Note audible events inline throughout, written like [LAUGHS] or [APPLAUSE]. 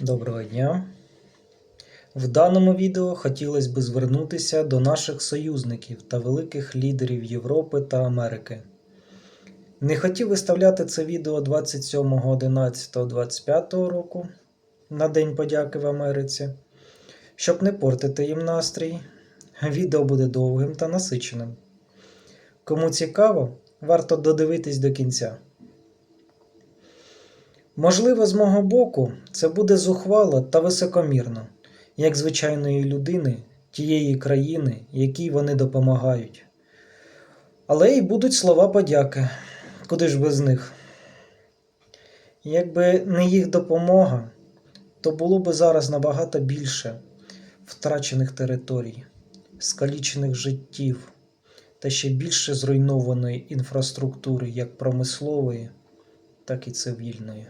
Доброго дня. В даному відео хотілося б звернутися до наших союзників та великих лідерів Європи та Америки. Не хотів виставляти це відео 27.11.25 року на День подяки в Америці, щоб не портити їм настрій. Відео буде довгим та насиченим. Кому цікаво, варто додивитись до кінця. Можливо, з мого боку, це буде зухвало та високомірно, як звичайної людини тієї країни, якій вони допомагають. Але й будуть слова подяки, куди ж без них. Якби не їх допомога, то було б зараз набагато більше втрачених територій, скалічених життів та ще більше зруйнованої інфраструктури, як промислової, так і цивільної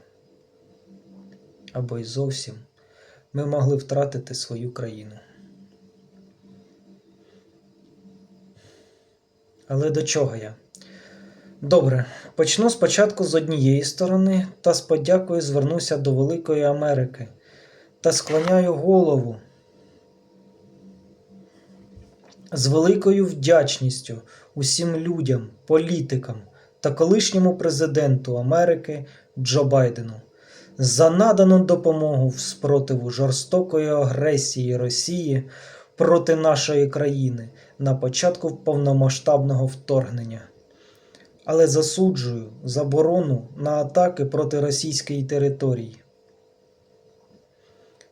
або й зовсім ми могли втратити свою країну. Але до чого я? Добре, почну спочатку з однієї сторони та з подякою звернуся до Великої Америки та склоняю голову з великою вдячністю усім людям, політикам та колишньому президенту Америки Джо Байдену за надану допомогу в спротиву жорстокої агресії Росії проти нашої країни на початку повномасштабного вторгнення. Але засуджую заборону на атаки проти російської території.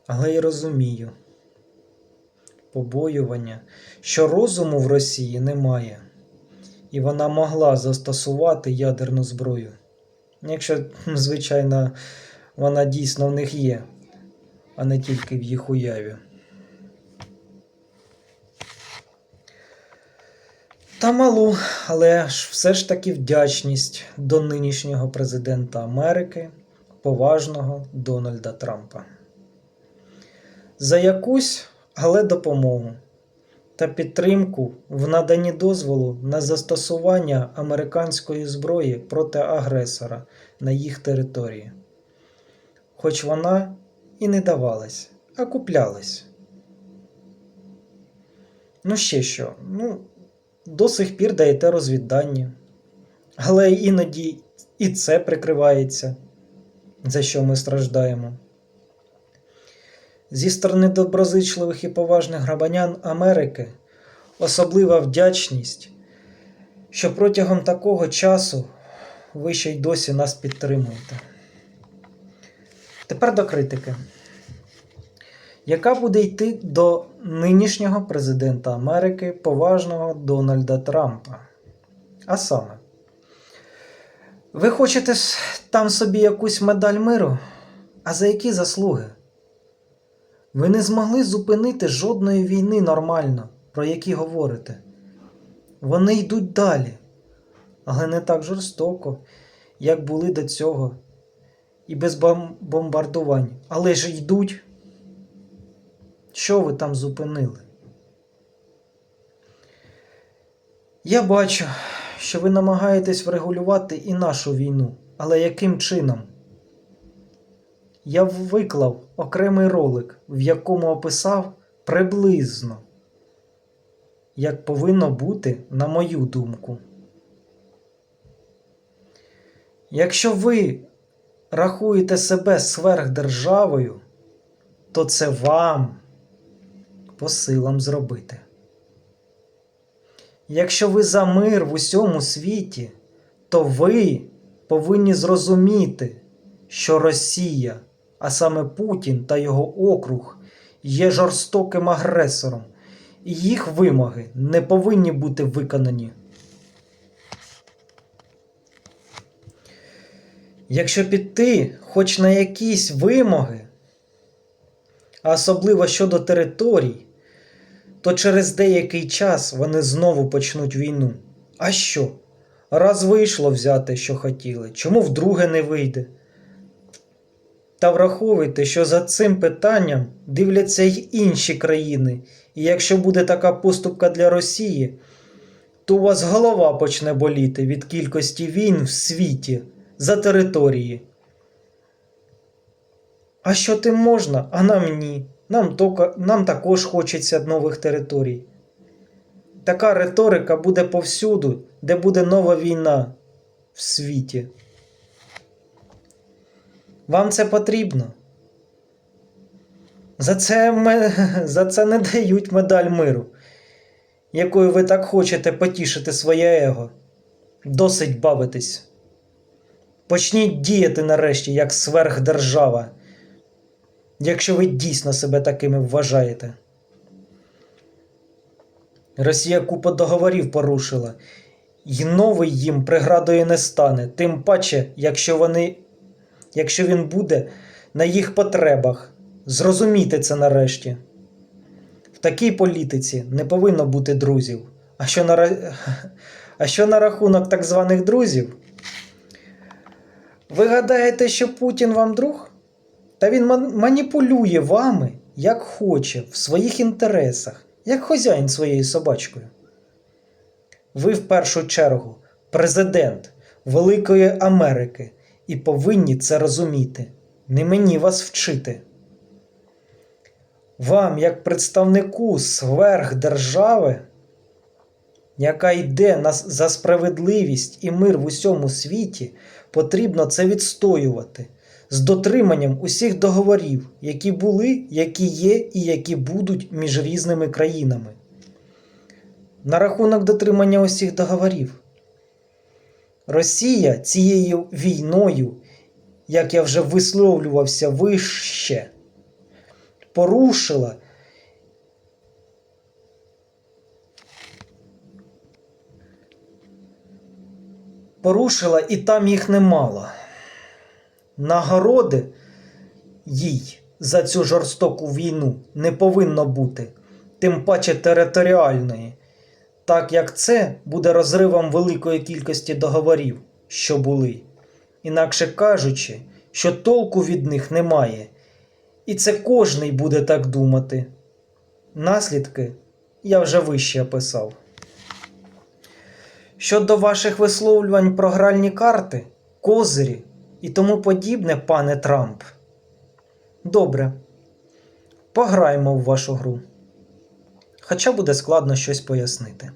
Але й розумію побоювання, що розуму в Росії немає, і вона могла застосувати ядерну зброю. Якщо, звичайно, вона дійсно в них є, а не тільки в їх уяві. Та малу, але ж все ж таки вдячність до нинішнього президента Америки, поважного Дональда Трампа. За якусь, але допомогу та підтримку в наданні дозволу на застосування американської зброї проти агресора на їх території хоч вона і не давалась, а куплялась. Ну, ще що? Ну, до сих пір даєте розвіддання. Але іноді і це прикривається, за що ми страждаємо. Зі сторони доброзичливих і поважних грабанян Америки особлива вдячність, що протягом такого часу ви ще й досі нас підтримуєте. Тепер до критики, яка буде йти до нинішнього президента Америки поважного Дональда Трампа. А саме, ви хочете там собі якусь медаль миру? А за які заслуги? Ви не змогли зупинити жодної війни нормально, про які говорите. Вони йдуть далі, але не так жорстоко, як були до цього і без бомбардувань. Але ж йдуть. Що ви там зупинили? Я бачу, що ви намагаєтесь врегулювати і нашу війну. Але яким чином? Я виклав окремий ролик, в якому описав приблизно, як повинно бути, на мою думку. Якщо ви рахуєте себе сверхдержавою, то це вам по силам зробити. Якщо ви за мир в усьому світі, то ви повинні зрозуміти, що Росія, а саме Путін та його округ, є жорстоким агресором, і їх вимоги не повинні бути виконані. Якщо піти хоч на якісь вимоги, а особливо щодо територій, то через деякий час вони знову почнуть війну. А що? Раз вийшло взяти, що хотіли, чому вдруге не вийде? Та враховуйте, що за цим питанням дивляться й інші країни, і якщо буде така поступка для Росії, то у вас голова почне боліти від кількості війн в світі за території. А що тим можна, а нам ні. Нам, тока, нам також хочеться нових територій. Така риторика буде повсюду, де буде нова війна в світі. Вам це потрібно. За це, ме- [LAUGHS] за це не дають медаль миру, якою ви так хочете потішити своє его. Досить бавитись. Почніть діяти нарешті як сверхдержава, якщо ви дійсно себе такими вважаєте. Росія купу договорів порушила, і новий їм преградою не стане, тим паче, якщо вони, якщо він буде на їх потребах. Зрозумійте це нарешті. В такій політиці не повинно бути друзів. А що на, [LAUGHS] а що на рахунок так званих друзів? Ви гадаєте, що Путін вам друг? Та він маніпулює вами, як хоче, в своїх інтересах, як хазяїн своєю собачкою. Ви в першу чергу президент Великої Америки і повинні це розуміти. Не мені вас вчити. Вам, як представнику сверхдержави, яка йде за справедливість і мир в усьому світі, потрібно це відстоювати з дотриманням усіх договорів, які були, які є і які будуть між різними країнами. На рахунок дотримання усіх договорів. Росія цією війною, як я вже висловлювався вище, порушила порушила і там їх немало. Нагороди їй за цю жорстоку війну не повинно бути, тим паче територіальної, так як це буде розривом великої кількості договорів, що були. Інакше кажучи, що толку від них немає, і це кожний буде так думати. Наслідки я вже вище описав. Щодо ваших висловлювань про гральні карти, козирі і тому подібне, пане Трамп. Добре. Пограємо в вашу гру. Хоча буде складно щось пояснити.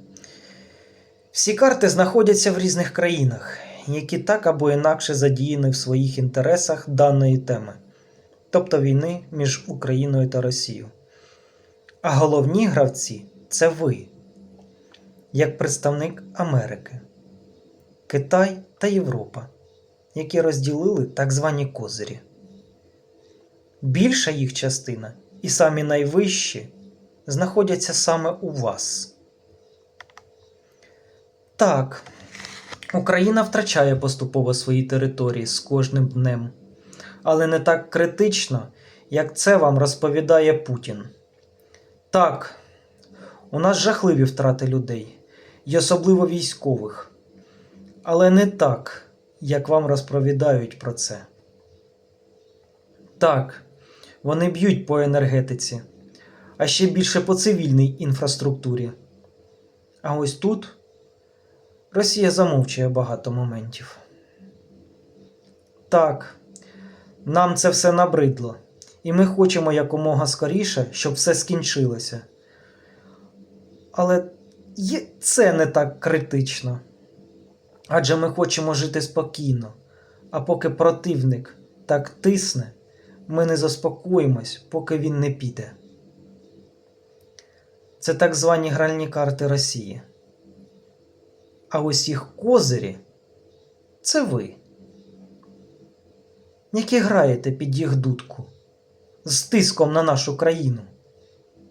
Всі карти знаходяться в різних країнах, які так або інакше задіяні в своїх інтересах даної теми, тобто війни між Україною та Росією. А головні гравці це ви, як представник Америки, Китай та Європа, які розділили так звані козирі. Більша їх частина і самі найвищі знаходяться саме у вас. Так, Україна втрачає поступово свої території з кожним днем, але не так критично, як це вам розповідає Путін. Так, у нас жахливі втрати людей, і особливо військових, але не так, як вам розповідають про це. Так, вони б'ють по енергетиці, а ще більше по цивільній інфраструктурі. А ось тут Росія замовчує багато моментів. Так, нам це все набридло, і ми хочемо якомога скоріше, щоб все скінчилося. Але є- це не так критично. Адже ми хочемо жити спокійно, а поки противник так тисне, ми не заспокоїмось, поки він не піде. Це так звані гральні карти Росії. А ось їх козирі це ви, які граєте під їх дудку з тиском на нашу країну.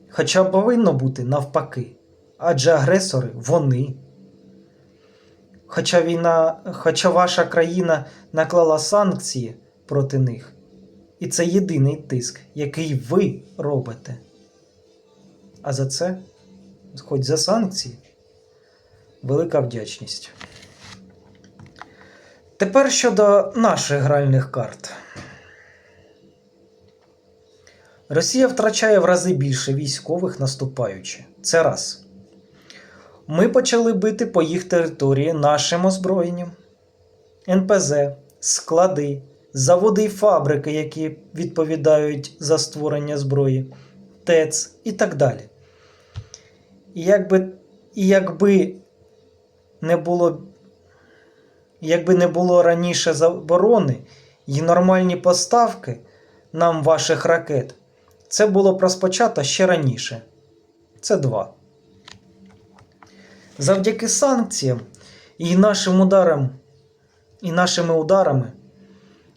Хоча повинно бути навпаки, адже агресори вони. Хоча війна, хоча ваша країна наклала санкції проти них, і це єдиний тиск, який ви робите. А за це, хоч за санкції, велика вдячність. Тепер щодо наших гральних карт. Росія втрачає в рази більше військових наступаючи. Це раз. Ми почали бити по їх території нашим озброєнням. НПЗ, склади, заводи і фабрики, які відповідають за створення зброї, ТЕЦ і так далі. І якби, якби не було, якби не було раніше заборони і нормальні поставки нам ваших ракет, це було б розпочато ще раніше. Це два. Завдяки санкціям і нашим ударам, і нашими ударами,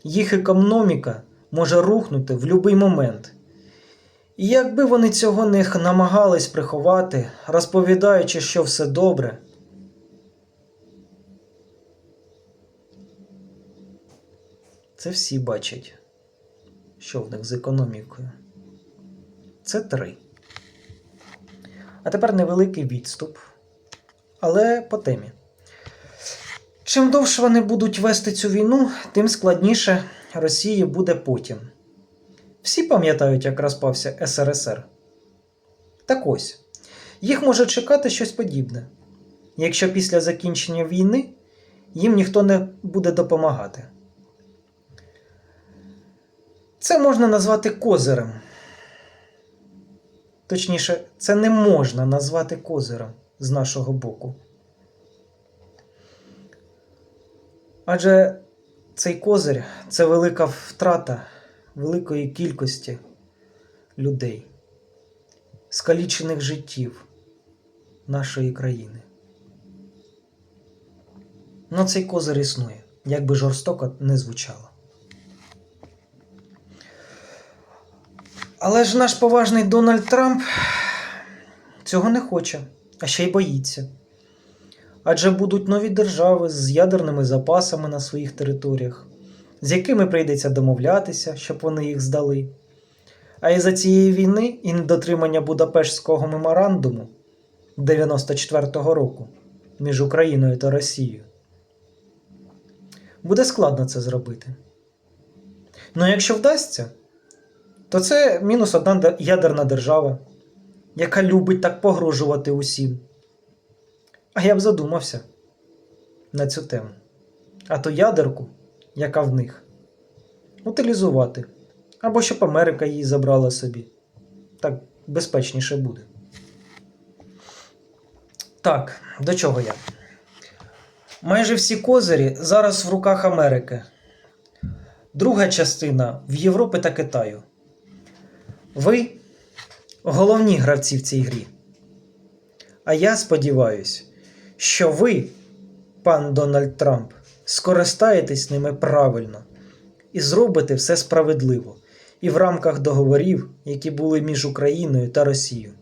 їх економіка може рухнути в будь-який момент. І якби вони цього не намагались приховати, розповідаючи, що все добре, це всі бачать, що в них з економікою. Це три. А тепер невеликий відступ, але по темі. Чим довше вони будуть вести цю війну, тим складніше Росії буде потім. Всі пам'ятають, як розпався СРСР. Так ось, їх може чекати щось подібне, якщо після закінчення війни їм ніхто не буде допомагати. Це можна назвати козирем. Точніше, це не можна назвати козирем з нашого боку. Адже цей козир це велика втрата великої кількості людей, скалічених життів нашої країни. Ну, цей козир існує, як би жорстоко не звучало. Але ж наш поважний Дональд Трамп цього не хоче, а ще й боїться. Адже будуть нові держави з ядерними запасами на своїх територіях, з якими прийдеться домовлятися, щоб вони їх здали. А із-за цієї війни і недотримання Будапештського меморандуму 94-го року між Україною та Росією буде складно це зробити. Ну якщо вдасться, то це мінус одна ядерна держава, яка любить так погрожувати усім. А я б задумався на цю тему. А то ядерку, яка в них, утилізувати. Або щоб Америка її забрала собі. Так безпечніше буде. Так, до чого я? Майже всі козирі зараз в руках Америки. Друга частина в Європі та Китаю. Ви головні гравці в цій грі. А я сподіваюсь, що ви, пан Дональд Трамп, скористаєтесь ними правильно і зробите все справедливо і в рамках договорів, які були між Україною та Росією.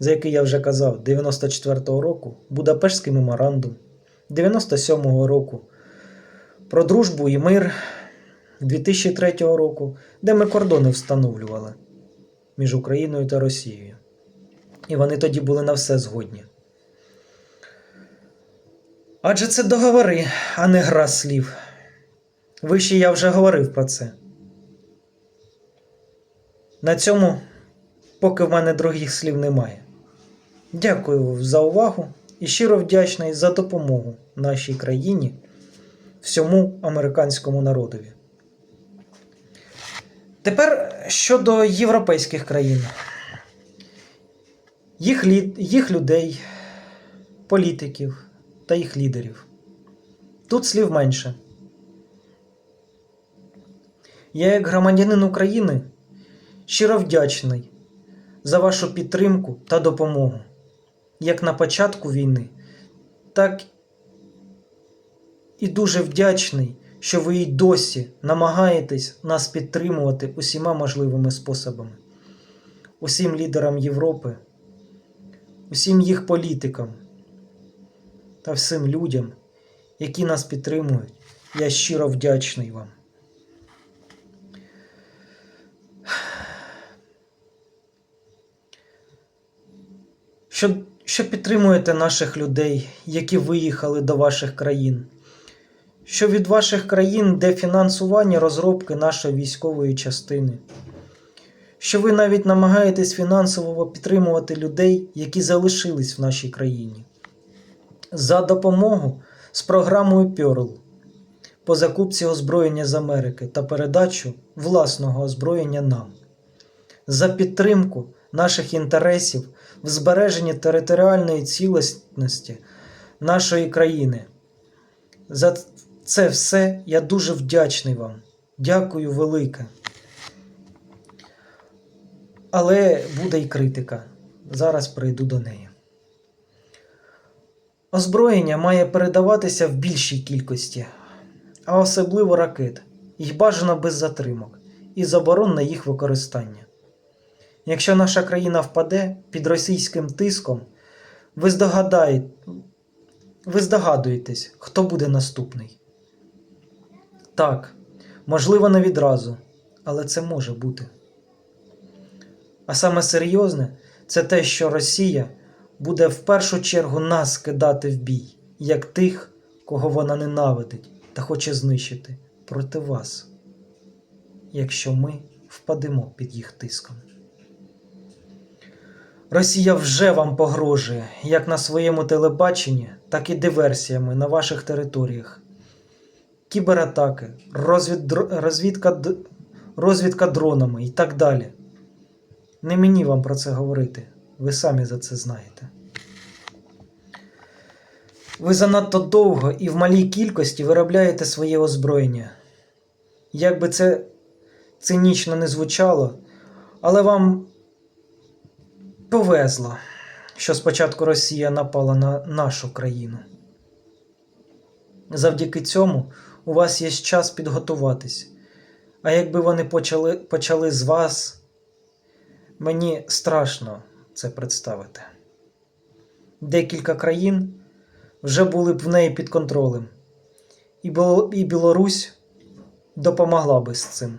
За який я вже казав, 94-го року Будапештський меморандум, 97-го року про дружбу і мир 2003 року, де ми кордони встановлювали між Україною та Росією. І вони тоді були на все згодні. Адже це договори, а не гра слів. Вище я вже говорив про це. На цьому, поки в мене других слів немає. Дякую за увагу і щиро вдячний за допомогу нашій країні, всьому американському народові. Тепер щодо європейських країн, їх, лід, їх людей, політиків та їх лідерів. Тут слів менше. Я, як громадянин України, щиро вдячний за вашу підтримку та допомогу, як на початку війни, так і дуже вдячний, що ви й досі намагаєтесь нас підтримувати усіма можливими способами, усім лідерам Європи, усім їх політикам та всім людям, які нас підтримують. Я щиро вдячний вам. що, що підтримуєте наших людей, які виїхали до ваших країн, що від ваших країн де фінансування розробки нашої військової частини, що ви навіть намагаєтесь фінансово підтримувати людей, які залишились в нашій країні. За допомогу з програмою Pearl по закупці озброєння з Америки та передачу власного озброєння нам, за підтримку наших інтересів в збереженні територіальної цілісності нашої країни. За це все я дуже вдячний вам. Дякую велике. Але буде й критика. Зараз прийду до неї. Озброєння має передаватися в більшій кількості, а особливо ракет, їх бажано без затримок і заборон на їх використання. Якщо наша країна впаде під російським тиском, ви, здогадає... ви здогадуєтесь, хто буде наступний. Так, можливо, не відразу, але це може бути. А саме серйозне це те, що Росія буде в першу чергу нас кидати в бій, як тих, кого вона ненавидить та хоче знищити проти вас, якщо ми впадемо під їх тиском. Росія вже вам погрожує як на своєму телебаченні, так і диверсіями на ваших територіях. Кібератаки, розвід... розвідка... розвідка дронами і так далі. Не мені вам про це говорити, ви самі за це знаєте. Ви занадто довго і в малій кількості виробляєте своє озброєння. Як би це цинічно не звучало, але вам повезло, що спочатку Росія напала на нашу країну. Завдяки цьому у вас є час підготуватись. А якби вони почали, почали з вас, мені страшно це представити. Декілька країн вже були б в неї під контролем, і, Білорусь допомогла би з цим.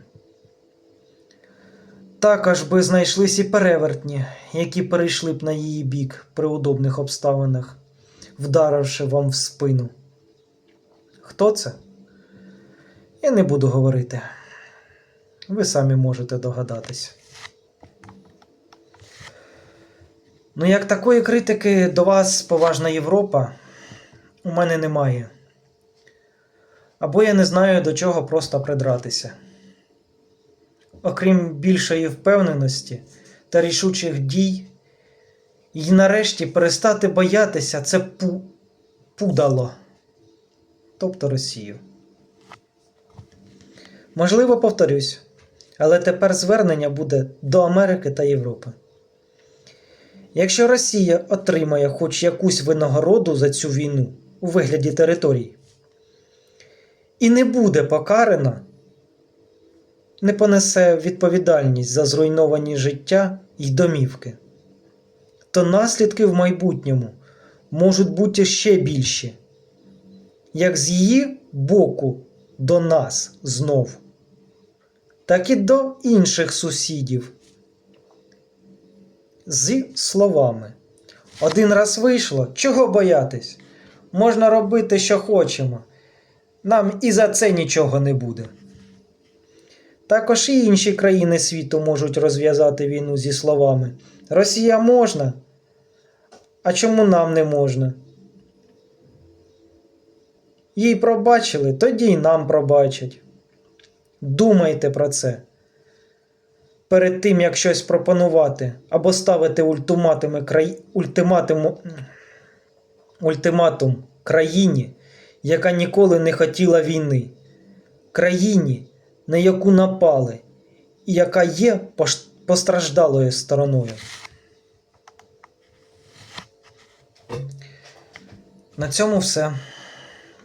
Також би знайшлись і перевертні, які перейшли б на її бік при удобних обставинах, вдаривши вам в спину. Хто це? Я не буду говорити. Ви самі можете догадатись. Ну, як такої критики до вас поважна Європа, у мене немає. Або я не знаю до чого просто придратися. Окрім більшої впевненості та рішучих дій, і нарешті перестати боятися це пу... пудало, тобто Росію. Можливо, повторюсь, але тепер звернення буде до Америки та Європи. Якщо Росія отримає хоч якусь винагороду за цю війну у вигляді територій і не буде покарана, не понесе відповідальність за зруйновані життя й домівки, то наслідки в майбутньому можуть бути ще більші, як з її боку до нас знов, так і до інших сусідів. З словами. Один раз вийшло, чого боятись? Можна робити, що хочемо. Нам і за це нічого не буде. Також і інші країни світу можуть розв'язати війну зі словами. Росія можна. А чому нам не можна? Їй пробачили, тоді й нам пробачать. Думайте про це. Перед тим, як щось пропонувати або ставити ультиматуми край... ультиматуму... ультиматум країні, яка ніколи не хотіла війни, країні, на яку напали, і яка є постраждалою стороною. На цьому все.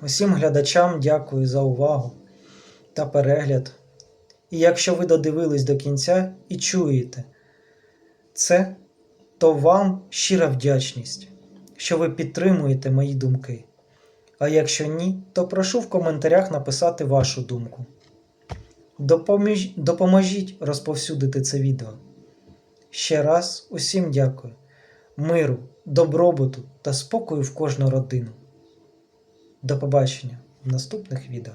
Усім глядачам дякую за увагу та перегляд. І якщо ви додивились до кінця і чуєте це, то вам щира вдячність, що ви підтримуєте мої думки. А якщо ні, то прошу в коментарях написати вашу думку. Допоміж... Допоможіть розповсюдити це відео. Ще раз усім дякую, миру, добробуту та спокою в кожну родину. До побачення в наступних відео.